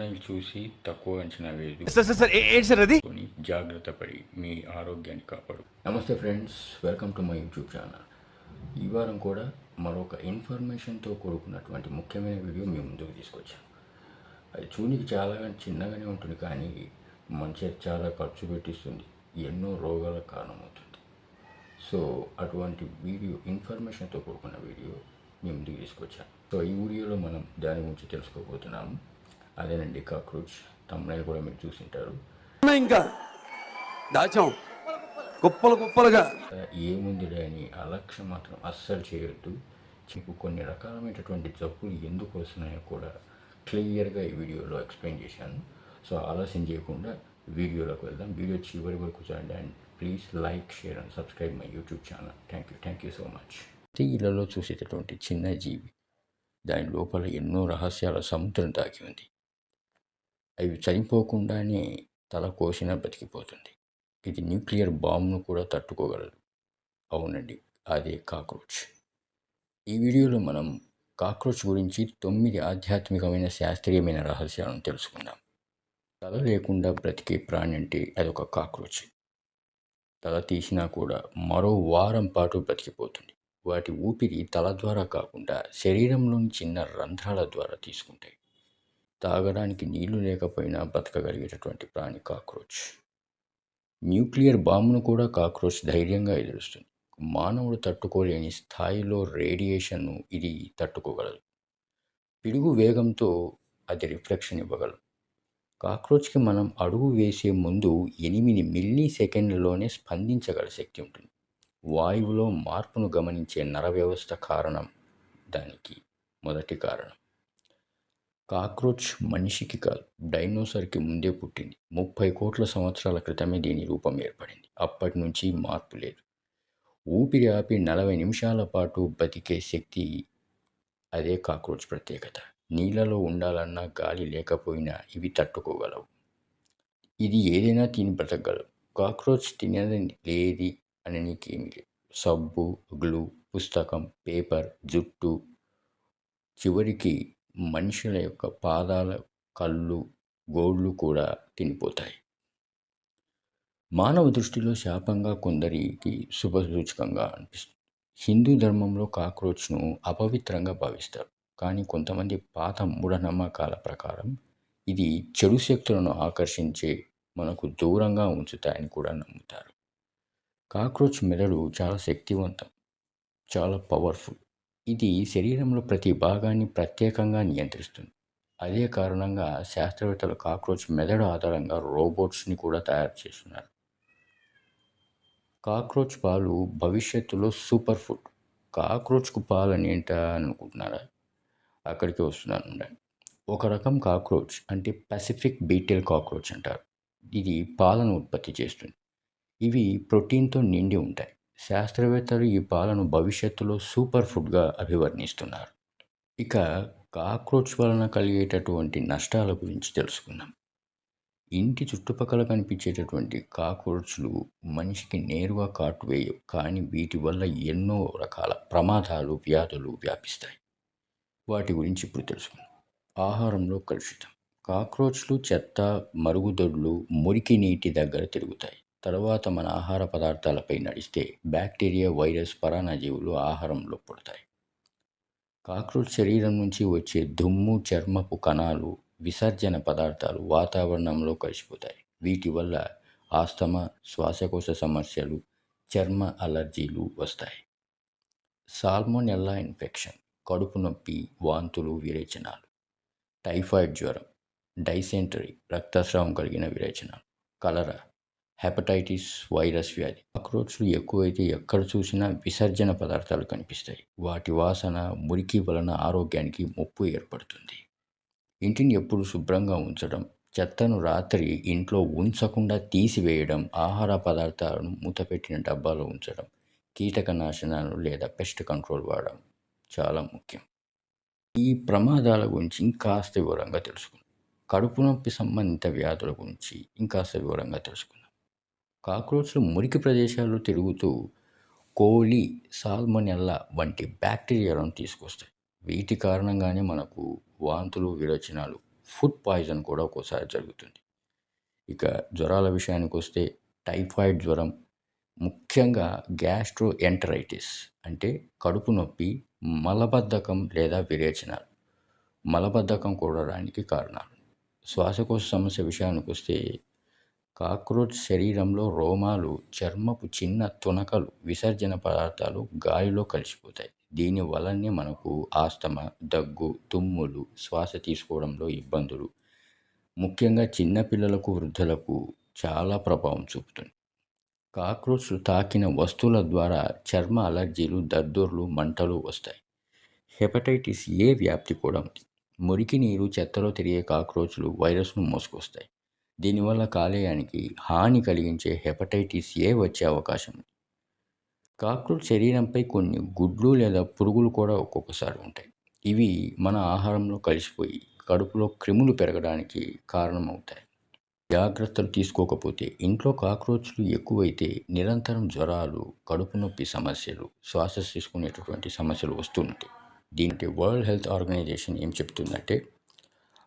Thumbnail చూసి తక్కువ అంచనా వేయదు సార్ సార్ సార్ ఏ- ఏంటి సార్ అది? కొని జాగ్రత్త పడి మీ ఆరోగ్యాన్ని కాపాడు. నమస్తే friends welcome to my YouTube channel. ఈ వారం కూడా మరొక ఇన్ఫర్మేషన్తో కూడుకున్నటువంటి ముఖ్యమైన వీడియో మీ ముందుకు తీసుకొచ్చాను. అది చూనికి చాలా చిన్నగానే ఉంటుంది కానీ మంచి చాలా ఖర్చు పెట్టిస్తుంది ఎన్నో రోగాలకు కారణమవుతుంది. సో అటువంటి వీడియో ఇన్ఫర్మేషన్తో కూడుకున్న వీడియో మీ ముందుకు తీసుకొచ్చాను. సో ఈ వీడియోలో మనం దాని గురించి తెలుసుకోబోతున్నాము. అదేనండి కాక్రోచ్. తమ్ముళ్ళు కూడా మీరు చూసింటారు. ఇంకా దాచాం. కుప్పలు కుప్పలుగా. ఏముందిలే అని అలక్ష్యం మాత్రం అస్సలు చేయొద్దు. మీకు కొన్ని రకాలమైనటువంటి జబ్బులు ఎందుకు వస్తున్నాయో కూడా క్లియర్గా ఈ వీడియోలో ఎక్స్ప్లెయిన్ చేశాను. సో ఆలస్యం చేయకుండా వీడియోలోకి వెళ్దాం. వీడియో చివరి వరకు చూడండి and please like share and subscribe my YouTube channel. Thank you. Thank you so much. ఇళ్ళలో చూసేటటువంటి చిన్న జీవి దాని లోపల ఎన్నో రహస్యాల సముద్రం దాగి ఉంది. అవి చనిపోకుండానే తల కోసినా బతికిపోతుంది. ఇది న్యూక్లియర్ బాంబును కూడా తట్టుకోగలదు. అవునండి అదే కాక్రోచ్. ఈ వీడియోలో మనం కాక్రోచ్ గురించి తొమ్మిది ఆధ్యాత్మికమైన శాస్త్రీయమైన రహస్యాలను తెలుసుకుందాం. తల లేకుండా బ్రతికే ప్రాణి అంటే అదొక కాక్రోచ్. తల తీసినా కూడా మరో వారం పాటు బ్రతికిపోతుంది. వాటి ఊపిరి తల ద్వారా కాకుండా శరీరంలోని చిన్న రంధ్రాల ద్వారా తీసుకుంటాయి. తాగడానికి నీళ్ళు లేకపోయినా బ్రతకగలిగేటటువంటి ప్రాణి కాక్రోచ్. న్యూక్లియర్ బాంబును కూడా కాక్రోచ్ ధైర్యంగా ఎదురుస్తుంది. మానవుడు తట్టుకోలేని స్థాయిలో రేడియేషన్ను ఇది తట్టుకోగలదు. పిడుగు వేగంతో అది రిఫ్లెక్షన్ ఇవ్వగలదు. కాక్రోచ్కి మనం అడుగు వేసే ముందు ఎనిమిది మిల్లీ సెకండ్లలోనే స్పందించగల శక్తి ఉంటుంది. వాయువులో మార్పును గమనించే నర వ్యవస్థ కారణం దానికి మొదటి కారణం. కాక్రోచ్ మనిషికి కాదు డైనోసార్కి ముందే పుట్టింది. ముప్పై కోట్ల సంవత్సరాల క్రితమే దీని రూపం ఏర్పడింది. అప్పటి నుంచి మార్పు లేదు. ఊపిరి ఆపి నలభై నిమిషాల పాటు బతికే శక్తి అదే కాక్రోచ్ ప్రత్యేకత. నీళ్ళలో ఉండాలన్నా గాలి లేకపోయినా ఇవి తట్టుకోగలవు. ఇది ఏదైనా తిని బ్రతకగలవు. కాక్రోచ్ తినేది లేది అని నీకేమీ లేదు. సబ్బు గ్లూ పుస్తకం పేపర్ జుట్టు చివరికి మనుషుల యొక్క పాదాల కళ్ళు గోళ్ళు కూడా తినిపోతాయి. మానవ దృష్టిలో శాపంగా కొందరికి శుభసూచకంగా అనిపిస్తుంది. హిందూ ధర్మంలో కాక్రోచ్ను అపవిత్రంగా భావిస్తారు. కానీ కొంతమంది పాత మూఢనమ్మకాల ప్రకారం ఇది చెడు శక్తులను ఆకర్షించే మనకు దూరంగా ఉంచుతాయని కూడా నమ్ముతారు. కాక్రోచ్ మెదడు చాలా శక్తివంతం చాలా పవర్ఫుల్. ఇది శరీరంలో ప్రతి భాగాన్ని ప్రత్యేకంగా నియంత్రిస్తుంది. అదే కారణంగా శాస్త్రవేత్తలు కాక్రోచ్ మెదడు ఆధారంగా రోబోట్స్ని కూడా తయారు చేస్తున్నారు. కాక్రోచ్ పాలు భవిష్యత్తులో సూపర్ ఫుడ్. కాక్రోచ్కు పాలు అని ఏంటా అనుకుంటున్నారా? అక్కడికి వస్తున్నాను ఒక రకం కాక్రోచ్ అంటే పసిఫిక్ బీటెల్ కాక్రోచ్ అంటారు. ఇది పాలను ఉత్పత్తి చేస్తుంది. ఇవి ప్రోటీన్తో నిండి ఉంటాయి. శాస్త్రవేత్తలు ఈ పాలను భవిష్యత్తులో సూపర్ ఫుడ్గా అభివర్ణిస్తున్నారు. ఇక కాక్రోచ్ వలన కలిగేటటువంటి నష్టాల గురించి తెలుసుకుందాం. ఇంటి చుట్టుపక్కల కనిపించేటటువంటి కాక్రోచ్లు మనిషికి నేరుగా కాటు వేయవు. కానీ వీటి వల్ల ఎన్నో రకాల ప్రమాదాలు వ్యాధులు వ్యాపిస్తాయి. వాటి గురించి ఇప్పుడు తెలుసుకుందాం. ఆహారంలో కలుషితం. కాక్రోచ్లు చెత్త మరుగుదొడ్లు మురికి నీటి దగ్గర తిరుగుతాయి. తర్వాత మన ఆహార పదార్థాలపై నడిస్తే బ్యాక్టీరియా వైరస్ పరాన్నజీవులు ఆహారంలో పుడతాయి. కాక్రోచ్ శరీరం నుంచి వచ్చే దుమ్ము చర్మపు కణాలు విసర్జన పదార్థాలు వాతావరణంలో కలిసిపోతాయి. వీటి వల్ల ఆస్తమా శ్వాసకోశ సమస్యలు చర్మ అలర్జీలు వస్తాయి. సాల్మోనెల్లా ఇన్ఫెక్షన్ కడుపు నొప్పి వాంతులు విరేచనాలు. టైఫాయిడ్ జ్వరం డైసెంటరీ రక్తస్రావం కలిగిన విరేచనాలు కలరా హెపటైటిస్ వైరస్ వ్యాధి. కాక్రోచ్లు ఎక్కువైతే ఎక్కడ చూసినా విసర్జన పదార్థాలు కనిపిస్తాయి. వాటి వాసన మురికి వలన ఆరోగ్యానికి ముప్పు ఏర్పడుతుంది. ఇంటిని ఎప్పుడు శుభ్రంగా ఉంచడం చెత్తను రాత్రి ఇంట్లో ఉంచకుండా తీసివేయడం ఆహార పదార్థాలను మూతపెట్టిన డబ్బాలో ఉంచడం కీటకనాశనాలు లేదా పెస్ట్ కంట్రోల్ వాడడం చాలా ముఖ్యం. ఈ ప్రమాదాల గురించి ఇంకాస్త వివరంగా తెలుసుకుందాం. కడుపు నొప్పి సంబంధిత వ్యాధుల గురించి ఇంకాస్త వివరంగా తెలుసుకుందాం. కాక్రోచ్లు మురికి ప్రదేశాల్లో తిరుగుతూ కోలి సాల్మొనెల్లా వంటి బ్యాక్టీరియాలను తీసుకొస్తాయి. వీటి కారణంగానే మనకు వాంతులు విరచనాలు ఫుడ్ పాయిజన్ కూడా ఒక్కోసారి జరుగుతుంది. ఇక జ్వరాల విషయానికి వస్తే టైఫాయిడ్ జ్వరం ముఖ్యంగా గ్యాస్ట్రో ఎంటరైటిస్ అంటే కడుపు నొప్పి మలబద్ధకం లేదా విరేచనాలు. మలబద్ధకం కూడా రానికి కారణాలు. శ్వాసకోశ సమస్య విషయానికి వస్తే కాక్రోచ్ శరీరంలో రోమాలు చర్మపు చిన్న తునకలు విసర్జన పదార్థాలు గాలిలో కలిసిపోతాయి. దీని వలనే మనకు ఆస్తమా దగ్గు తుమ్ములు శ్వాస తీసుకోవడంలో ఇబ్బందులు. ముఖ్యంగా చిన్నపిల్లలకు వృద్ధులకు చాలా ప్రభావం చూపుతుంది. కాక్రోచ్లు తాకిన వస్తువుల ద్వారా చర్మ అలర్జీలు దద్దుర్లు మంటలు వస్తాయి. హెపటైటిస్ ఏ వ్యాప్తి కూడా ఉంది. మురికి నీరు చెత్తలో తిరిగే కాక్రోచ్లు వైరస్ను మోసుకొస్తాయి. దీనివల్ల కాలేయానికి హాని కలిగించే హెపటైటిస్ ఏ వచ్చే అవకాశం? ఉంది కాక్రోచ్ శరీరంపై కొన్ని గుడ్లు లేదా పురుగులు కూడా ఒక్కొక్కసారి ఉంటాయి. ఇవి మన ఆహారంలో కలిసిపోయి కడుపులో క్రిములు పెరగడానికి కారణమవుతాయి. జాగ్రత్తలు తీసుకోకపోతే ఇంట్లో కాక్రోచ్లు ఎక్కువైతే నిరంతరం జ్వరాలు కడుపు నొప్పి సమస్యలు శ్వాస తీసుకునేటటువంటి సమస్యలు వస్తుంటాయి దీనికి వరల్డ్ హెల్త్ ఆర్గనైజేషన్ ఏం చెప్తుందంటే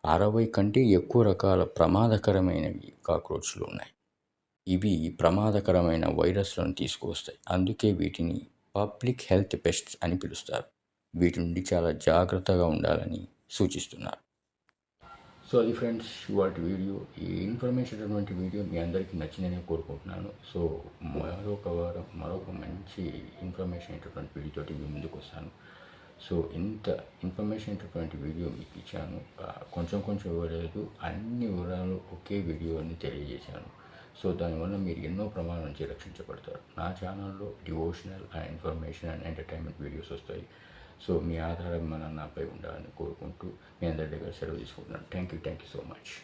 అరవై కంటే ఎక్కువ రకాల ప్రమాదకరమైనవి కాక్రోచ్లు ఉన్నాయి. ఇవి ప్రమాదకరమైన వైరస్లను తీసుకువస్తాయి. అందుకే వీటిని పబ్లిక్ హెల్త్ పెస్ట్స్ అని పిలుస్తారు. వీటి నుండి చాలా జాగ్రత్తగా ఉండాలని సూచిస్తున్నారు. సో అది ఫ్రెండ్స్ వాటి వీడియో ఈ ఇన్ఫర్మేషన్ అటువంటి వీడియో మీ అందరికీ నచ్చిందని కోరుకుంటున్నాను. సో మరొక వారం మరొక మంచి ఇన్ఫర్మేషన్ అయినటువంటి వీడియోతోటి మీ ముందుకు వస్తాను. సో ఇంత ఇన్ఫర్మేషన్ అయినటువంటి వీడియో మీకు ఇచ్చాను. కొంచెం కొంచెం ఇవ్వలేదు. అన్ని వివరాలు ఒకే వీడియోని తెలియజేశాను. సో దానివల్ల మీరు ఎన్నో ప్రమాణం నుంచి రక్షించబడతారు. నా ఛానల్లో devotional and information and entertainment videos వస్తాయి. సో మీ ఆధారం మన నాపై ఉండాలని కోరుకుంటూ మీ అందరి దగ్గర సెలవు తీసుకుంటున్నాను. Thank you thank you so much.